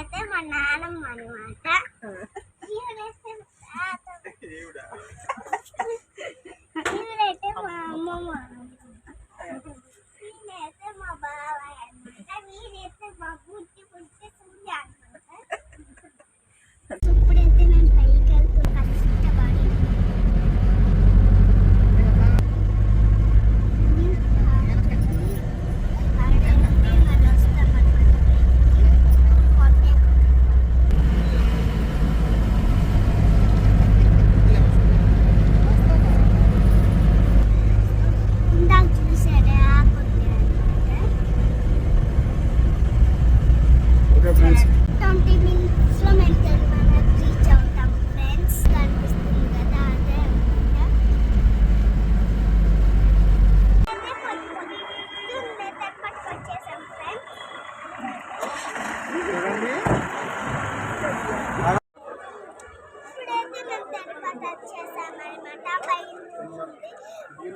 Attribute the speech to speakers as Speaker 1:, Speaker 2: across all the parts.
Speaker 1: అయితే మా నాన్నమ్మ అనమాట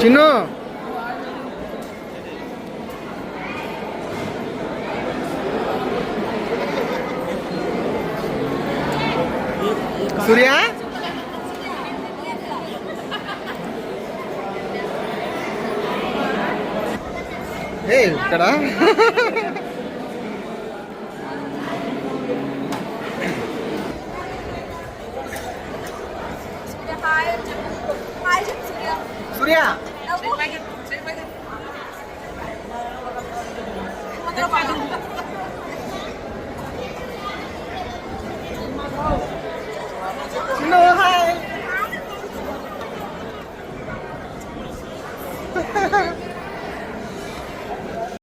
Speaker 2: చిన్ను.
Speaker 1: సూర్య? ఏ ఇక్కడ.
Speaker 3: 수리야.
Speaker 1: 진호 하이.